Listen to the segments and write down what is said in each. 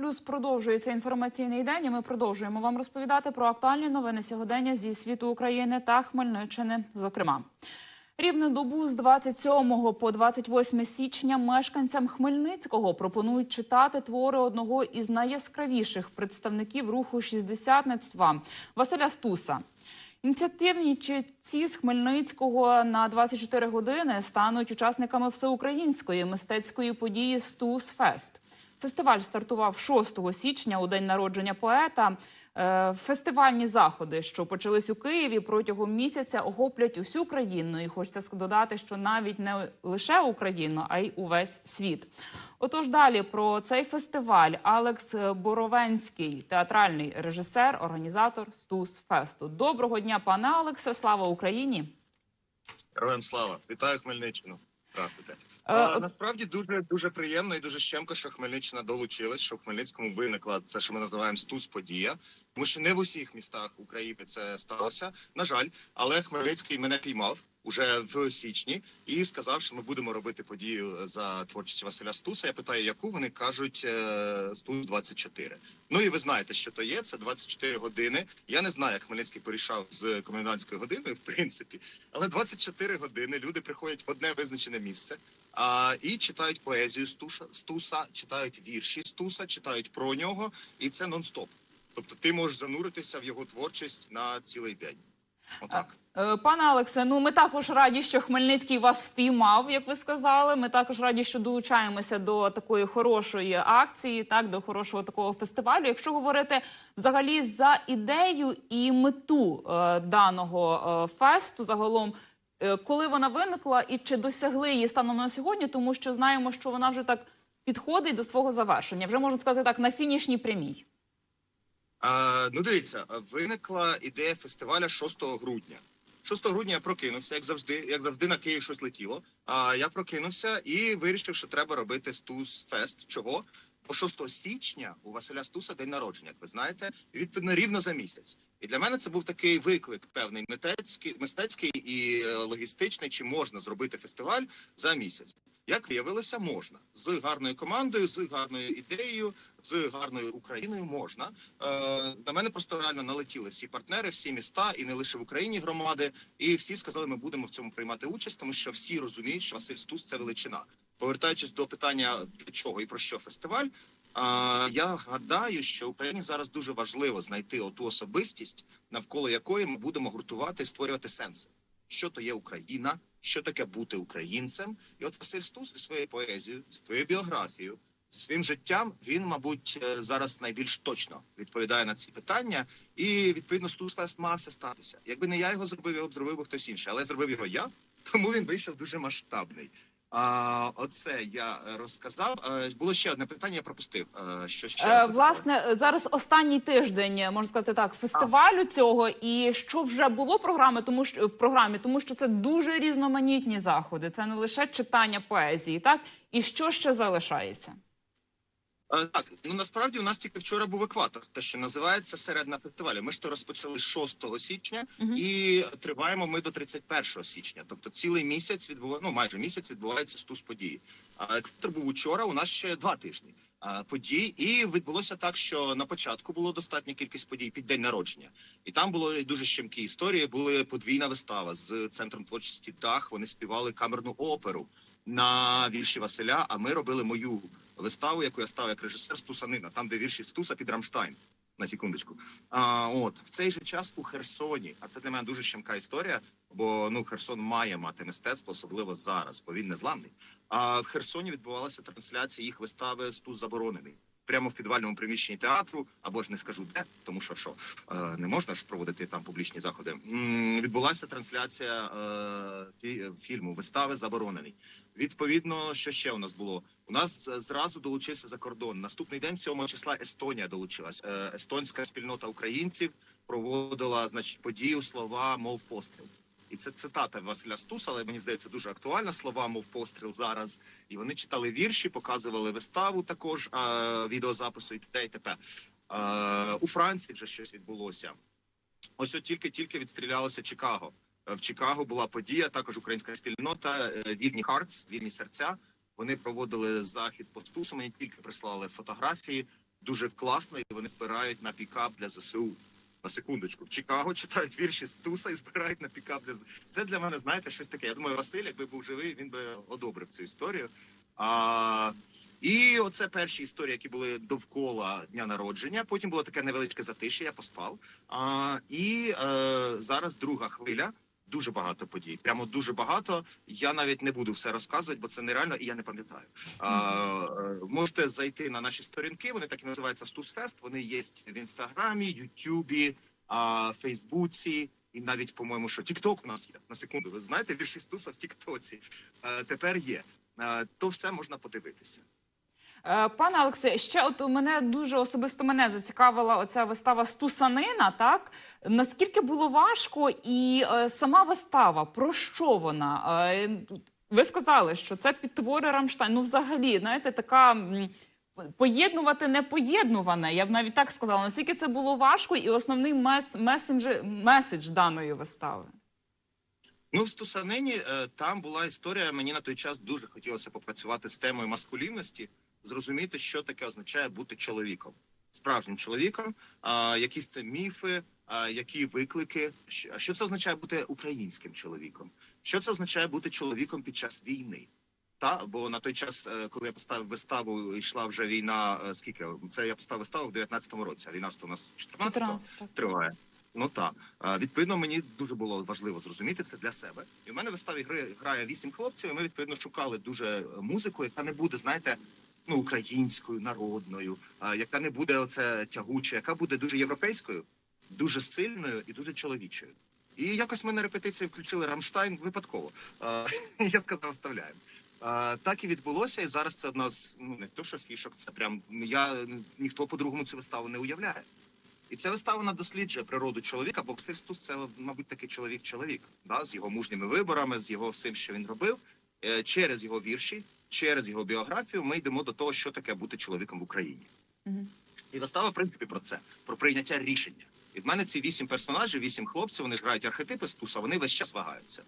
Плюс продовжується інформаційний день. і Ми продовжуємо вам розповідати про актуальні новини сьогодення зі світу України та Хмельниччини. Зокрема, рівну добу з 27 по 28 січня мешканцям Хмельницького пропонують читати твори одного із найяскравіших представників руху шістдесятництва Василя Стуса. Ініціативні читці з Хмельницького на 24 години стануть учасниками всеукраїнської мистецької події Стус Фест. Фестиваль стартував 6 січня у день народження поета. Е, Фестивальні заходи, що почались у Києві протягом місяця, охоплять усю країну. І хочеться додати, що навіть не лише Україну, а й увесь світ. Отож, далі про цей фестиваль Алекс Боровенський, театральний режисер, організатор Стус Фесту. Доброго дня, пане Алексе. Слава Україні! Героям слава! Вітаю Хмельниччину. Здравствуйте. А, насправді дуже дуже приємно і дуже щемко, що Хмельниччина долучилась, що в Хмельницькому виникла це, що ми називаємо стус подія. Тому що не в усіх містах України це сталося. На жаль, але Хмельницький мене піймав уже в січні і сказав, що ми будемо робити подію за творчістю Василя Стуса. Я питаю, яку вони кажуть е, Стус 24 Ну і ви знаєте, що то є. Це 24 години. Я не знаю, як Хмельницький порішав з комендантською годиною, в принципі, але 24 години люди приходять в одне визначене місце. А, і читають поезію Стуса, Стуса, читають вірші Стуса, читають про нього, і це нон-стоп. Тобто ти можеш зануритися в його творчість на цілий день. Отак. Е, Пане Алексе, ну ми також раді, що Хмельницький вас впіймав, як ви сказали. Ми також раді, що долучаємося до такої хорошої акції, так до хорошого такого фестивалю. Якщо говорити взагалі за ідею і мету е, даного е, фесту, загалом, е, коли вона виникла і чи досягли її станом на сьогодні, тому що знаємо, що вона вже так підходить до свого завершення, вже можна сказати так, на фінішній прямій. А, ну, дивіться, виникла ідея фестиваля 6 грудня. 6 грудня я прокинувся, як завжди, як завжди на Київ щось летіло. А я прокинувся і вирішив, що треба робити Стус Фест. Чого? Бо 6 січня у Василя Стуса день народження, як ви знаєте, відповідно рівно за місяць. І для мене це був такий виклик, певний мистецький, мистецький і е, логістичний, чи можна зробити фестиваль за місяць. Як виявилося, можна з гарною командою, з гарною ідеєю, з гарною Україною можна. Е, на мене просто реально налетіли всі партнери, всі міста, і не лише в Україні громади. І всі сказали, ми будемо в цьому приймати участь, тому що всі розуміють, що Василь Стус це величина. Повертаючись до питання для чого і про що фестиваль. А, я гадаю, що Україні зараз дуже важливо знайти оту особистість, навколо якої ми будемо гуртувати і створювати сенси. Що то є Україна, що таке бути українцем, і от Василь Стус зі своєю поезією, зі своєю біографією, зі своїм життям він, мабуть, е, зараз найбільш точно відповідає на ці питання. І відповідно Стус мався статися. Якби не я його зробив, його б зробив би хтось інший, але зробив його я, тому він вийшов дуже масштабний. А, оце я е, розказав. Е, Було ще одне питання, я пропустив. Е, Що ще власне, зараз останній тиждень, можна сказати так, фестивалю цього, і що вже було програми, тому що в програмі, тому що це дуже різноманітні заходи. Це не лише читання поезії, так і що ще залишається. Е, Так, ну насправді у нас тільки вчора був екватор, те, що називається середина фестивалю. Ми ж то розпочали 6 січня Мгм. і триваємо ми до 31 січня. Тобто цілий місяць відбуває, ну майже місяць відбувається стус події. А екватор був учора. У нас ще два тижні подій, і відбулося так, що на початку було достатня кількість подій під день народження, і там було дуже щемкі історії. Були подвійна вистава з центром творчості Дах. Вони співали камерну оперу на вірші Василя. А ми робили мою виставу, яку я став як режисер Стусанина, там, де вірші Стуса під Рамштайн. На секундочку. А, от в цей же час у Херсоні, а це для мене дуже щемка історія, бо ну Херсон має мати мистецтво, особливо зараз, бо він незламний. А в Херсоні відбувалася трансляція їх вистави Стус заборонений. Прямо в підвальному приміщенні театру, або ж не скажу де, тому що що е, не можна ж проводити там публічні заходи. Відбулася трансляція е, фільму Вистави заборонений. Відповідно, що ще у нас було? У нас е, зразу долучився за кордон. Наступний день, 7 числа, Естонія долучилась. Естонська спільнота українців проводила значить подію слова мов постріл. І це цитата Василя Стуса, але мені здається дуже актуальна слова, мов постріл зараз. І вони читали вірші, показували виставу також е, відеозапису і т.д. і т.п. У Франції вже щось відбулося. Ось от тільки тільки відстрілялося Чикаго. В Чикаго була подія, також українська спільнота е, Вільні Хартс, вільні серця. Вони проводили захід по стусу. Мені тільки прислали фотографії. дуже класно, і вони збирають на пікап для ЗСУ. На секундочку, в Чикаго читають вірші з Туса і збирають на пікап для це для мене, знаєте, щось таке. Я думаю, Василь, якби був живий, він би одобрив цю історію. А, і оце перші історії, які були довкола дня народження. Потім було таке невеличке затишя, я поспав. А, і е, зараз друга хвиля. Дуже багато подій, прямо дуже багато. Я навіть не буду все розказувати, бо це нереально, і я не пам'ятаю. А, е, можете зайти на наші сторінки. Вони так і називаються Стусфест. Вони є в інстаграмі, Ютубі, а, Фейсбуці. І навіть, по-моєму, що Тікток у нас є на секунду. Ви знаєте, вірші Стуса в Тіктоці е, тепер є. Е, то все можна подивитися. Е, Пане Олексе, ще от мене дуже особисто мене зацікавила оця вистава Стусанина. Так наскільки було важко, і е, сама вистава про що вона? Е, ви сказали, що це підтвори Рамштайн. Ну, взагалі, знаєте, така поєднувати непоєднуване. Я б навіть так сказала. Наскільки це було важко, і основний мес- месенджер- меседж даної вистави. Ну, в Стусанині там була історія. Мені на той час дуже хотілося попрацювати з темою маскулінності, зрозуміти, що таке означає бути чоловіком, справжнім чоловіком, а, якісь це міфи, а, які виклики, що, що це означає бути українським чоловіком, що це означає бути чоловіком під час війни. Та бо на той час, е, коли я поставив виставу, йшла вже війна. е, Скільки це я поставив виставу в 19-му році, а війна ж то у нас 14-го триває. Ну так. Відповідно, мені дуже було важливо зрозуміти це для себе. І в мене в виставі гри грає вісім хлопців. І ми відповідно шукали дуже е, музику, яка не буде, знаєте, ну українською, народною, яка не буде оце тягуча, яка буде дуже європейською, дуже сильною і дуже чоловічою. І якось ми на репетиції включили Рамштайн випадково. Я сказав, вставляємо. Так і відбулося, і зараз це одна з ну не то, що фішок, це прям я ніхто по-другому цю виставу не уявляє. І ця вистава вона досліджує природу чоловіка, бо Ксистус це, мабуть, такий чоловік-чоловік, да, з його мужніми виборами, з його всім, що він робив. Е, Через його вірші, через його біографію, ми йдемо до того, що таке бути чоловіком в Україні. Мгм. І вистава, в принципі, про це, про прийняття рішення. І в мене ці вісім персонажів, вісім хлопців, вони грають архетипи Стуса, вони весь час вагаються.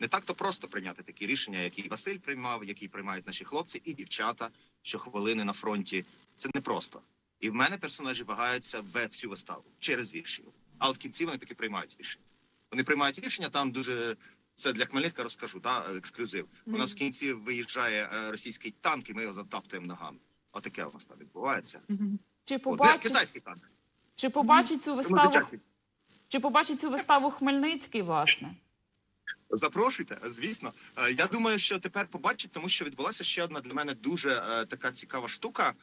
Не так то просто прийняти такі рішення, які Василь приймав, які приймають наші хлопці і дівчата, що хвилини на фронті. Це не просто. І в мене персонажі вагаються в всю виставу через вірші. Але в кінці вони таки приймають рішення. Вони приймають рішення там дуже. Це для Хмельницька розкажу, та ексклюзив. У нас в кінці виїжджає е, російський танк, і ми його затаптуємо ногами. Отаке у нас там відбувається. Чи побачить, китайський танк. чи побачить цю виставу? Чи побачить цю виставу Хмельницький, власне? Запрошуйте, звісно. Е, Я думаю, що тепер побачить, тому що відбулася ще одна для мене дуже е, така цікава штука.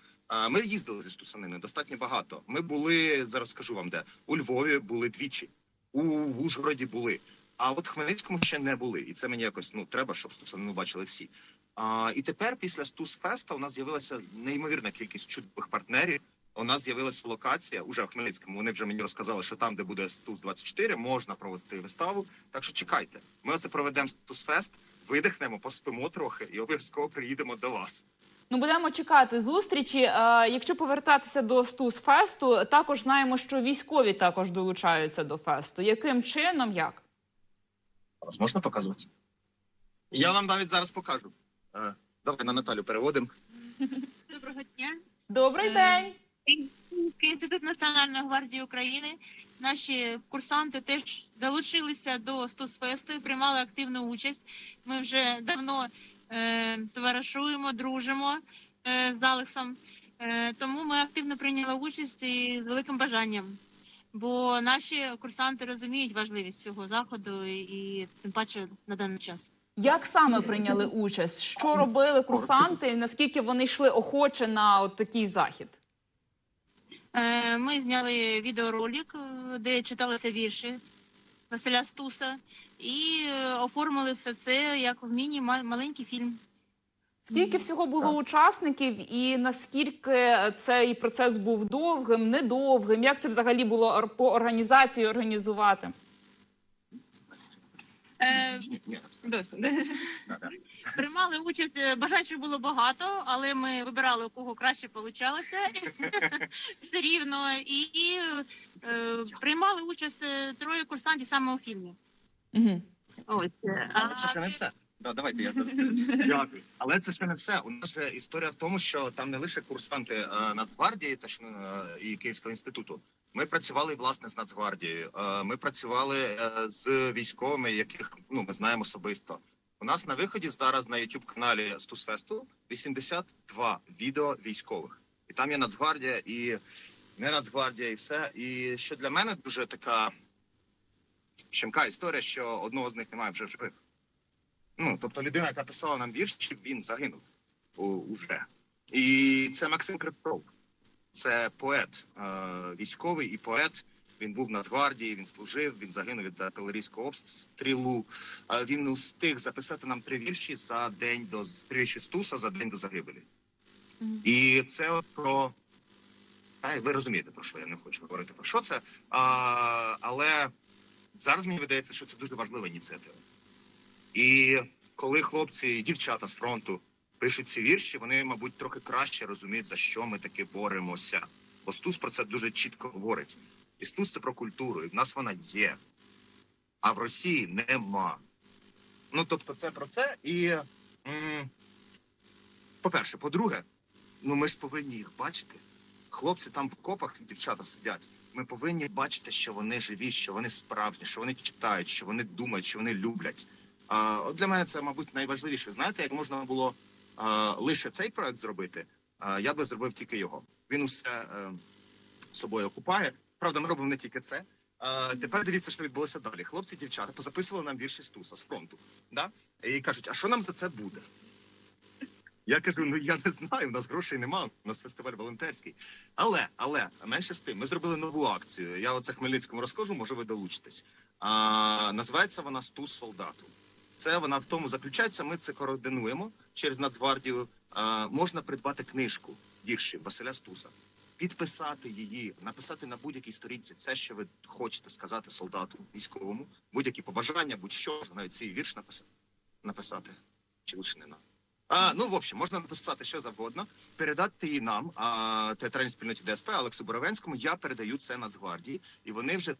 Ми їздили зі Стусанини достатньо багато. Ми були зараз скажу вам де у Львові були двічі, у Ужгороді були. А от в Хмельницькому ще не були, і це мені якось ну треба, щоб Стусанину бачили всі. А, і тепер після Стусфеста у нас з'явилася неймовірна кількість чудових партнерів. У нас з'явилася локація уже в Хмельницькому. Вони вже мені розказали, що там, де буде Стус 24 можна провести виставу. Так що чекайте. Ми оце проведемо Стусфест, видихнемо, поспимо трохи і обов'язково приїдемо до вас. Ну, будемо чекати зустрічі. Е, якщо повертатися до Стус фесту, також знаємо, що військові також долучаються до фесту. Яким чином, як? Вас можна показувати? Я вам навіть зараз покажу. Е, Давай на Наталю переводимо. Доброго дня. Добрий Е, день. Київський інститут Національної гвардії України. Наші курсанти теж долучилися до Стусфесту і приймали активну участь. Ми вже давно е, товаришуємо, дружимо е, з Алексом. Е, тому ми активно прийняли участь і з великим бажанням. Бо наші курсанти розуміють важливість цього заходу і, тим паче на даний час. Як саме прийняли участь? Що робили курсанти? Наскільки вони йшли охоче на от такий захід? Е, Ми зняли відеоролик, де читалися вірші Василя Стуса, і е, оформили все це як в міні-маленький фільм. Скільки всього було Так. учасників, і наскільки цей процес був довгим, недовгим? Як це взагалі було по організації організувати? Е. Приймали участь, е, бажаючих було багато, але ми вибирали, у кого краще получалося все рівно. І, і е, приймали участь е, троє курсантів саме у фільмі. Угу. Ось. Але це ще не все. Да, давайте я зараз. Дякую. Але це ще не все. У нас же історія в тому, що там не лише курсанти е, Нацгвардії та ж, е, і Київського інституту. Ми працювали власне з Нацгвардією. Е, ми працювали е, з військовими, яких ну ми знаємо особисто. У нас на виході зараз на youtube каналі Стусфесту 82 відео військових, і там є Нацгвардія і не Нацгвардія, і все. І що для мене дуже така щемка історія, що одного з них немає вже в живих. Ну, тобто людина, яка писала нам вірші, він загинув у, уже. І це Максим Криптов. Це поет, е, військовий і поет. Він був в Нацгвардії, він служив, він загинув від артилерійського обстрілу. Е, він устиг записати нам три вірші за день до три вірші Стуса за день до загибелі. І це от про. Та, ви розумієте, про що я не хочу говорити про що це. А, але зараз мені видається, що це дуже важлива ініціатива. І коли хлопці і дівчата з фронту пишуть ці вірші, вони, мабуть, трохи краще розуміють, за що ми таки боремося. Бо Стус про це дуже чітко говорить. І Стус це про культуру, і в нас вона є. А в Росії нема. Ну, тобто, це про це. І, по-перше, по-друге, ну ми ж повинні їх бачити. Хлопці там в копах, дівчата сидять. Ми повинні бачити, що вони живі, що вони справжні, що вони читають, що вони думають, що вони люблять. От для мене це, мабуть, найважливіше. Знаєте, як можна було лише цей проект зробити, я би зробив тільки його. Він усе е, собою окупає. Правда, ми робимо не тільки це. Тепер дивіться, що відбулося далі. Хлопці, дівчата позаписували нам вірші Стуса з фронту. Да? І кажуть, а що нам за це буде? Я кажу: ну я не знаю, у нас грошей нема, у нас фестиваль волонтерський. Але, але менше з тим, ми зробили нову акцію. Я оце Хмельницькому розкажу, може ви долучитесь. А, називається вона Стус солдату. Це вона в тому заключається. Ми це координуємо через Нацгвардію. А, можна придбати книжку віршів Василя Стуса, підписати її, написати на будь-якій сторінці це, що ви хочете сказати солдату військовому, будь-які побажання, будь-що навіть цей вірш написати. Написати чи лише не нам. А, ну, в общем, можна написати що завгодно, передати її нам, а, театральній спільноті ДСП Олексу Боровенському. Я передаю це Нацгвардії, і вони вже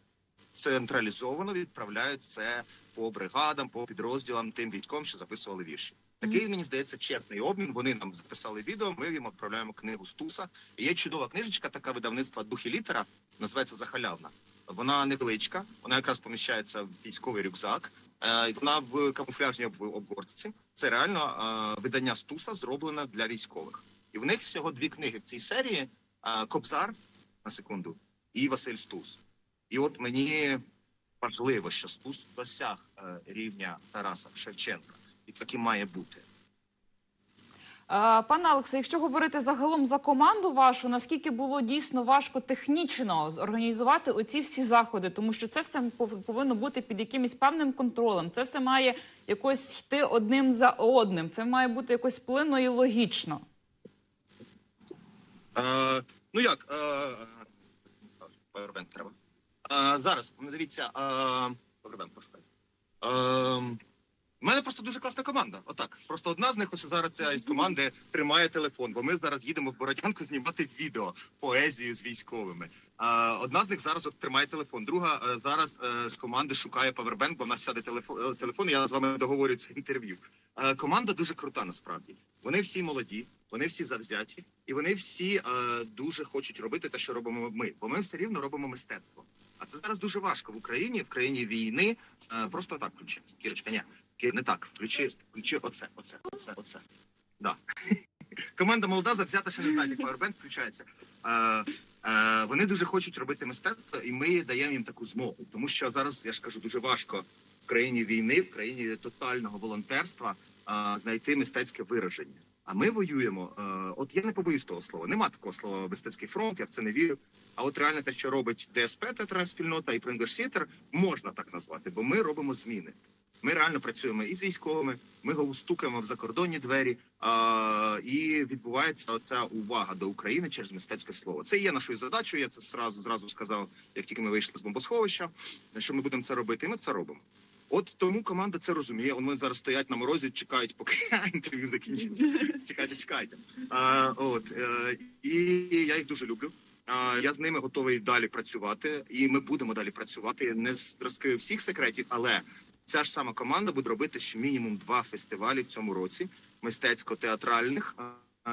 централізовано відправляють це по бригадам, по підрозділам тим військовим, що записували вірші. Такий мені здається чесний обмін. Вони нам записали відео. Ми їм відправляємо книгу Стуса. І є чудова книжечка, така видавництва Дух і літера, називається Захалявна. Вона невеличка, вона якраз поміщається в військовий рюкзак. Е, Вона в камуфляжній об- обгортці. Це реально е, видання Стуса зроблене для військових. І в них всього дві книги в цій серії: е, Кобзар на секунду і Василь Стус. І от мені важливо, що Стус досяг е, рівня Тараса Шевченка, і так і має бути. Е, Пане Алексе, якщо говорити загалом за команду вашу, наскільки було дійсно важко технічно організувати оці всі заходи, тому що це все повинно бути під якимось певним контролем. Це все має якось йти одним за одним. Це має бути якось плинно і логічно. Е, ну як? Е, е, треба. Е, зараз, дивіться, Powerbank пошукай. У мене просто дуже класна команда. Отак. Просто одна з них ось зараз ця із команди тримає телефон, бо ми зараз їдемо в Бородянку знімати відео, поезію з військовими. Е, одна з них зараз от тримає телефон. Друга е, зараз е, з команди шукає павербенк, бо в нас сяде телефон. телефон. Я з вами договорю це інтерв'ю. Команда дуже крута насправді. Вони всі молоді, вони всі завзяті, і вони всі дуже хочуть робити те, що робимо ми. Бо ми все рівно робимо мистецтво. А це зараз дуже важко в Україні, в країні війни. Е, просто так включи. Кірочка, ні, не так. Включи, включи оце, оце, оце, оце. Да. Команда молода, завзята, що не Powerbank включається. Е, е, вони дуже хочуть робити мистецтво, і ми даємо їм таку змогу. Тому що зараз я ж кажу, дуже важко в країні війни, в країні тотального волонтерства е, знайти мистецьке вираження. А ми воюємо. Е, от я не побоюсь того слова. Нема такого слова мистецький фронт, я в це не вірю. А от реально те, що робить ДСП, театральна спільнота і Прингерсітер, можна так назвати, бо ми робимо зміни. Ми реально працюємо із військовими. Ми стукаємо в закордонні двері, а, і відбувається оця увага до України через мистецьке слово. Це є нашою задачею. Я це зразу зразу сказав, як тільки ми вийшли з бомбосховища, що ми будемо це робити. І ми це робимо. От тому команда це розуміє. Вони зараз стоять на морозі, чекають, поки інтерв'ю закінчиться. Чекайте, чекайте. А, от е, і я їх дуже люблю. А, я з ними готовий далі працювати, і ми будемо далі працювати. Не розкрию всіх секретів, але Ця ж сама команда буде робити ще мінімум два фестивалі в цьому році: мистецько-театральних,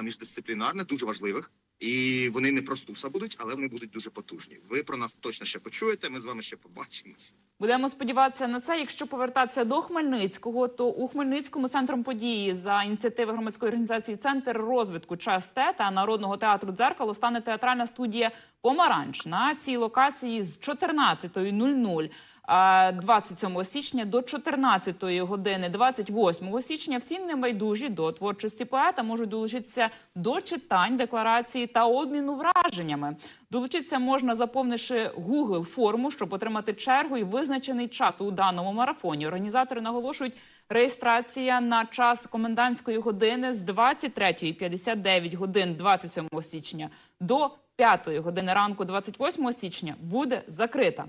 міждисциплінарних, дуже важливих. І вони не просто туса будуть, але вони будуть дуже потужні. Ви про нас точно ще почуєте. Ми з вами ще побачимось. Будемо сподіватися на це. Якщо повертатися до Хмельницького, то у Хмельницькому центром події за ініціативи громадської організації Центр розвитку час Т та народного театру дзеркало стане театральна студія Помаранч на цій локації з 14.00 а, 27 січня до 14 години 28 січня всі небайдужі до творчості поета можуть долучитися до читань, декларації та обміну враженнями. Долучитися можна, заповнивши Google форму, щоб отримати чергу і визначений час у даному марафоні. Організатори наголошують, реєстрація на час комендантської години з 23.59 годин 27 січня до 5 години ранку 28 січня буде закрита.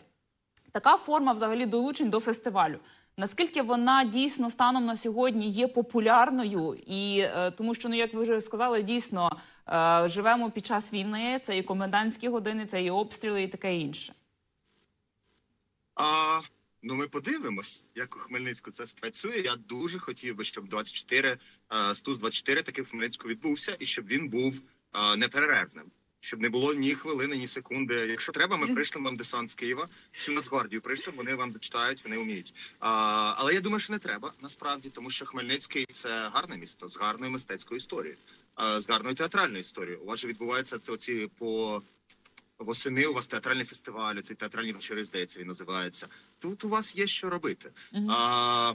Така форма взагалі долучень до фестивалю. Наскільки вона дійсно станом на сьогодні є популярною, і е, тому що ну як ви вже сказали, дійсно е, живемо під час війни. Це і комендантські години, це і обстріли, і таке інше. А ну ми подивимось, як у Хмельницьку це спрацює. Я дуже хотів би, щоб 24 е, стуз 24 таки в Хмельницьку відбувся, і щоб він був е, неперервним. Щоб не було ні хвилини, ні секунди. Якщо треба, ми прийшлемо вам десант з Києва, всю Нацгвардію прийшлемо, вони вам зачитають, вони вміють. А, але я думаю, що не треба насправді, тому що Хмельницький це гарне місто з гарною мистецькою історією, а, з гарною театральною історією. У вас же відбуваються оці по восени. У вас театральний фестиваль, цей театральні вечори, здається, він називається. Тут у вас є що робити. Мгм. А,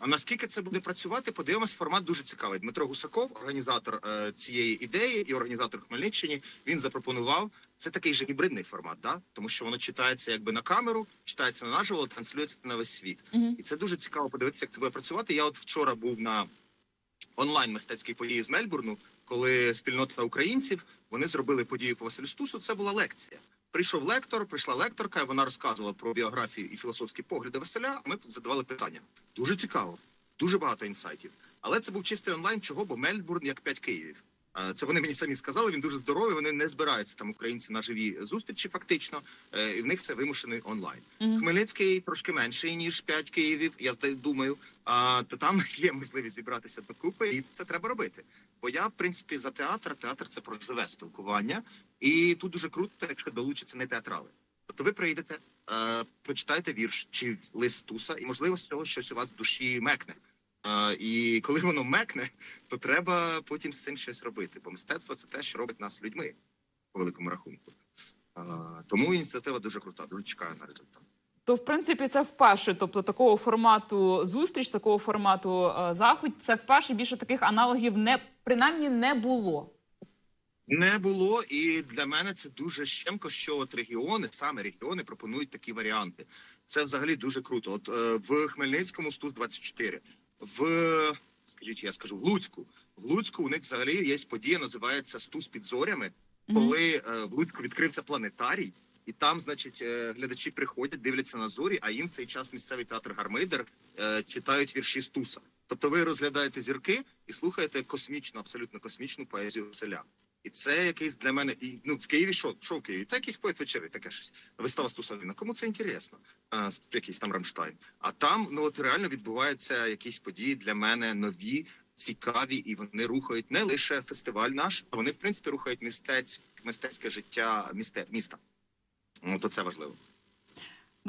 а наскільки це буде працювати? Подивимось, формат дуже цікавий. Дмитро Гусаков, організатор е, цієї ідеї і організатор Хмельниччини, він запропонував. Це такий же гібридний формат, да? тому що воно читається якби на камеру, читається на наживо, транслюється на весь світ. Мгм. І це дуже цікаво подивитися, як це буде працювати. Я от вчора був на онлайн мистецькій події з Мельбурну, коли спільнота українців вони зробили подію по Василю Стусу. Це була лекція. Прийшов лектор, прийшла лекторка, і вона розказувала про біографію і філософські погляди Василя. а Ми задавали питання. Дуже цікаво, дуже багато інсайтів. Але це був чистий онлайн. Чого? Бо Мельбурн як п'ять Київів. Е, Це вони мені самі сказали. Він дуже здоровий. Вони не збираються там українці на живі зустрічі, фактично, Е, і в них це вимушений онлайн. Мгм. Хмельницький трошки менший ніж 5 Київів. Я думаю, а то там є можливість зібратися докупи, і це треба робити. Бо я, в принципі, за театр. Театр це про живе спілкування, і тут дуже круто, якщо долучаться не театрали. Тобто ви прийдете, е, почитаєте вірш чи лист туса, і можливо з цього щось у вас в душі мекне. І коли воно мекне, то треба потім з цим щось робити. Бо мистецтво це те, що робить нас людьми по великому рахунку. Е, тому ініціатива дуже крута. Дуже чекаю на результат. То в принципі це вперше, тобто такого формату зустріч, такого формату е, заход, це вперше більше таких аналогів не принаймні не було. Не було, і для мене це дуже щемко, що от регіони, саме регіони, пропонують такі варіанти. Це взагалі дуже круто. От е, в Хмельницькому стус 24 в скажіть, я скажу в Луцьку. В Луцьку у них взагалі є подія, називається Стус під зорями, коли е, в Луцьку відкрився планетарій. І там, значить, е, глядачі приходять, дивляться на зорі, а їм в цей час місцевий театр Гармидер е, читають вірші Стуса. Тобто ви розглядаєте зірки і слухаєте космічну, абсолютно космічну поезію Василя. І це якийсь для мене і ну в Києві що, що в Києві? Та якийсь поет вечері, таке щось. Вистава Стусаліна. Кому це інтересно? А, якийсь там Рамштайн. А там ну от реально відбуваються якісь події для мене нові, цікаві, і вони рухають не лише фестиваль наш, а вони в принципі рухають мистець, мистецьке життя міста. Ну то це важливо.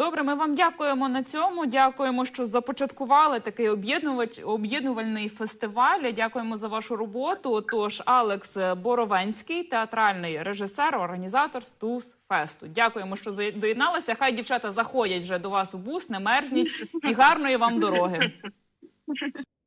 Добре, ми вам дякуємо на цьому. Дякуємо, що започаткували такий об'єднувач об'єднувальний фестиваль. Дякуємо за вашу роботу. Тож Алекс Боровенський, театральний режисер, організатор Стус Фесту. Дякуємо, що доєдналися. Хай дівчата заходять вже до вас у бус, не мерзніть і гарної вам дороги.